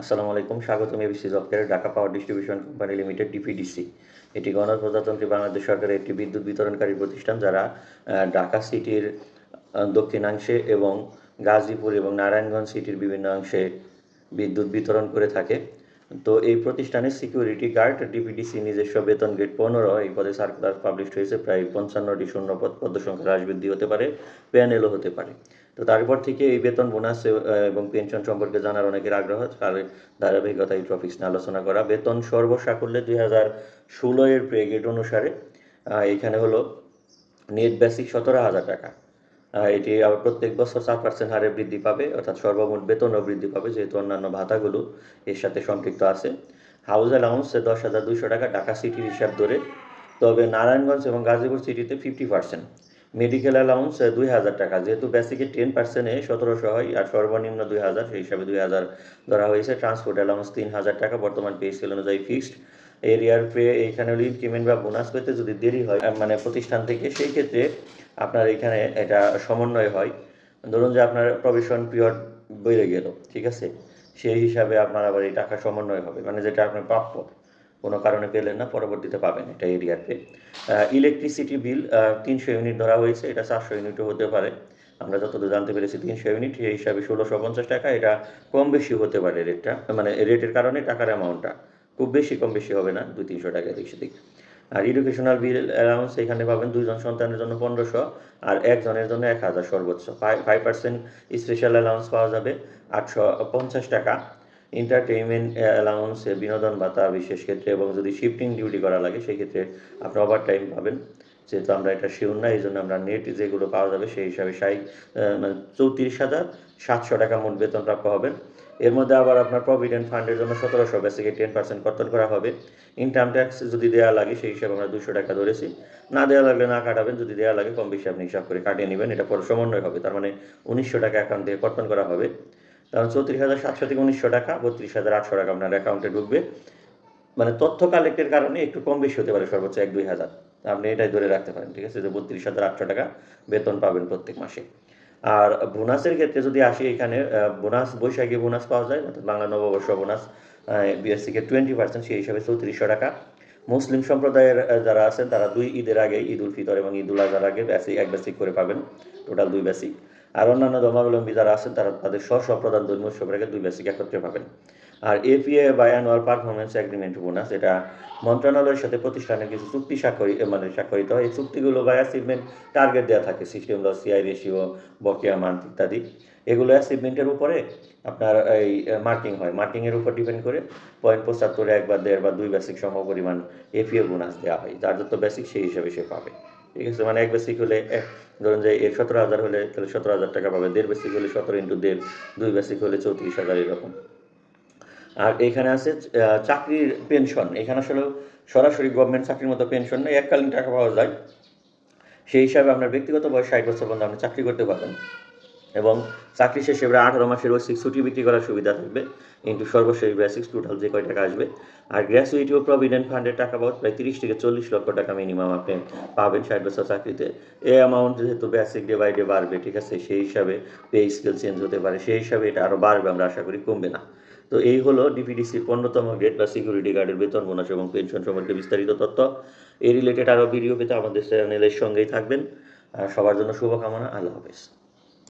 আসসালামু আলাইকুম স্বাগতম ABC জবকের Dhaka power distribution company limited DPDC এটি গণপ্রজাতন্ত্রী বাংলাদেশ সরকারের একটি বিদ্যুৎ বিতরণকারী প্রতিষ্ঠান যারা ঢাকা সিটির দক্ষিণাংশে এবং গাজীপুর এবং নারায়ণগঞ্জ সিটির বিভিন্ন অংশে বিদ্যুৎ বিতরণ করে থাকে। তো এই প্রতিষ্ঠানের সিকিউরিটি গার্ড ডিপিডিসি নিজস্ব বেতন গেট পনেরো, এই পদে সার্কুলার পাবলিশ হয়েছে, প্রায় পঞ্চান্নটি শূন্য পদ পদ সংখ্যা হ্রাস বৃদ্ধি হতে পারে, প্যানেলও হতে পারে। তো তারপর থেকে এই বেতন বোনাস এবং পেনশন সম্পর্কে জানার অনেকের আগ্রহ, তার ধারাবাহিকতা এই টপিক্স নিয়ে আলোচনা করা। বেতন সর্বসাকুল্যে দুই হাজার ষোলো এর পে গ্রেড অনুসারে এখানে হলো নেট বেসিক সতেরো হাজার টাকা। এটি আবার প্রত্যেক বছর চার পার্সেন্ট হারে বৃদ্ধি পাবে, অর্থাৎ সর্বমোট বেতনও বৃদ্ধি পাবে, যেহেতু অন্যান্য ভাতাগুলো এর সাথে সম্পৃক্ত আছে। হাউস অ্যালাউন্স দশ হাজার দুইশো টাকা, ঢাকা সিটির হিসাব ধরে। তবে নারায়ণগঞ্জ এবং গাজীপুর সিটিতে ফিফটি পার্সেন্ট মেডিকেল অ্যালাউন্স দুই হাজার টাকা। যেহেতু বেসিকে টেন পার্সেন্টে সতেরোশো হয়, আর সর্বনিম্ন দুই হাজার, সেই হিসাবে দুই হাজার ধরা হয়েছে। ট্রান্সপোর্ট অ্যালাউন্স তিন হাজার টাকা, বর্তমান পে স্কেল অনুযায়ী ফিক্সড এরিয়ার পে এইখানে ইনক্রিমেন্ট বা বোনাস পেতে যদি দেরি হয় মানে প্রতিষ্ঠান থেকে, সেই ক্ষেত্রে আপনার এখানে এটা সমন্বয় হয়। ধরুন যে আপনার প্রভিশন পিরিয়ড বেড়ে গেল, ঠিক আছে? সেই হিসাবে আপনার আবার এই টাকা সমন্বয় হবে মানে যেটা আপনার প্রাপ্য। কোনো কারণে পেলেন না, পরবর্তীতে পাবেন এটা এরিয়ার পে ইলেকট্রিসিটি বিল তিনশো ইউনিট ধরা হয়েছে, এটা চারশো ইউনিটও হতে পারে। আমরা যতদূর জানতে পেরেছি তিনশো ইউনিট সেই হিসাবে ষোলোশো পঞ্চাশ টাকা, এটা কম বেশি হতে পারে রেটটা মানে রেটের কারণে টাকার অ্যামাউন্টটা খুব বেশি, কম বেশি হবে না, দুই তিনশো টাকা এদিক সেদিক। আর এডুকেশনাল বিল অ্যালাউন্স এখানে পাবেন দুইজন সন্তানের জন্য পনেরোশো, আর একজনের জন্য এক হাজার সর্বোচ্চ। Five five percent special allowance পাওয়া যাবে আটশো পঞ্চাশ টাকা। এন্টারটেইনমেন্ট অ্যালাউন্স বিনোদন ভাতা বিশেষ ক্ষেত্রে এবং যদি শিফটিং ডিউটি করা লাগে সেই ক্ষেত্রে আপনি ওভার টাইম পাবেন। যেহেতু আমরা এটা শিওর না এই জন্য আমরা নেট যেগুলো পাওয়া যাবে, সেই হিসাবে ষাট মানে চৌত্রিশ হাজার সাতশো টাকা মোট বেতন প্রাপ্য হবেন। এর মধ্যে আবার আপনার প্রভিডেন্ট ফান্ডের জন্য সতেরোশো বেসিকে টেন পার্সেন্ট কর্তন করা হবে। ইনকাম ট্যাক্স যদি দেওয়া লাগে, সেই হিসাবে আমরা দুশো টাকা ধরেছি। না দেওয়া লাগলে না কাটাবেন, যদি দেওয়া লাগে, কম বেশি আপনি হিসাব করে কাটিয়ে নেবেন। এটা পরে সমন্বয় হবে, তার মানে উনিশশো টাকা অ্যাকাউন্ট থেকে কর্তন করা হবে। কারণ চৌত্রিশ হাজার সাতশো থেকে উনিশশো টাকা, বত্রিশ হাজার আটশো টাকা আপনার অ্যাকাউন্টে ঢুকবে। মানে তথ্য কালেক্টের কারণে একটু কম বেশি হতে পারে সর্বোচ্চ এক, দুই হাজার। আপনি এটাই ধরে রাখতে পারেন, ঠিক আছে? যে বত্রিশ হাজার আটশো টাকা বেতন পাবেন প্রত্যেক মাসে। আর বোনাসের ক্ষেত্রে যদি আসি এখানে বোনাস বৈশাখী বোনাস পাওয়া যায়, অর্থাৎ বাংলা নববর্ষ বোনাস বিএসসিকে টোয়েন্টি পার্সেন্ট সেই হিসাবে চৌত্রিশশো টাকা। মুসলিম সম্প্রদায়ের যারা আছেন, তারা দুই ঈদের আগে ঈদ উল ফিতর এবং ঈদ উল আজহার আগে বেসিক এক বেসিক করে পাবেন টোটাল দুই বেসিক আর অন্যান্য ধর্মাবলম্বী যারা আছেন, তারা তাদের স্ব স্ব প্রধান ধর্মীয় উৎসবের আগে দুই বেসিক একত্রে পাবেন। আর এপিএ বা অ্যানুয়াল পারফরমেন্স এগ্রিমেন্ট বোনাস এটা মন্ত্রণালয়ের সাথে প্রতিষ্ঠানের কিছু চুক্তি স্বাক্ষরি মানে স্বাক্ষরিত হয়। এই চুক্তিগুলো বা অ্যাচিভমেন্ট টার্গেট দেওয়া থাকে সিস্টেম লস সিআই রেশিও বকেয়া মান ইত্যাদি। এগুলো অ্যাচিভমেন্টের উপরে আপনার এই মার্কিং হয়। মার্কিংয়ের উপর ডিপেন্ড করে পয়েন্ট পঁচাত্তরে এক বা দেড় বা দুই বেসিক সম পরিমাণ এপিএ বোনাস দেওয়া হয়। যার যত বেসিক সেই হিসাবে সে পাবে। ঠিক আছে? মানে এক বেসিক হলে এক, ধরুন যে এর সতেরো হাজার হলে তাহলে সতেরো হাজার টাকা পাবে। দেড় বেসিক হলে সতেরো ইন্টু দেড়, দুই বেসিক হলে চৌত্রিশ হাজার এরকম। আর এখানে আছে চাকরির পেনশন এখানে আসলে সরাসরি গভর্নমেন্ট চাকরির মতো পেনশন নেই, এককালীন টাকা পাওয়া যায়। সেই হিসাবে আপনার ব্যক্তিগত বয়স ষাট বছর পর্যন্ত আপনি চাকরি করতে পারবেন। এবং চাকরি শেষে এবারে আঠারো মাসের ওসিক ছুটি বিক্রি করার সুবিধা থাকবে। কিন্তু সর্বশেষ বেসিক টোটাল যে কয় টাকা আসবে। আর গ্র্যাচুইটি ও প্রভিডেন্ট ফান্ডের টাকা পাওয়া প্রায় তিরিশ থেকে চল্লিশ লক্ষ টাকা মিনিমাম আপনি পাবেন ষাট বছর চাকরিতে। এই অ্যামাউন্ট যেহেতু বেসিক ডে বাই ডে বাড়বে, ঠিক আছে? সেই হিসাবে পে স্কেল চেঞ্জ হতে পারে। সেই হিসাবে এটা আরও বাড়বে, আমরা আশা করি কমবে না। তো এই হলো ডিপিডিসির পণ্যতম গ্রেড বা সিকিউরিটি গার্ডের বেতন বোনাস এবং পেনশন সম্পর্কে বিস্তারিত তথ্য। এই রিলেটেড আরও ভিডিও পেতে আমাদের চ্যানেলের সঙ্গেই থাকবেন। আর সবার জন্য শুভকামনা। আল্লাহ হাফেজ।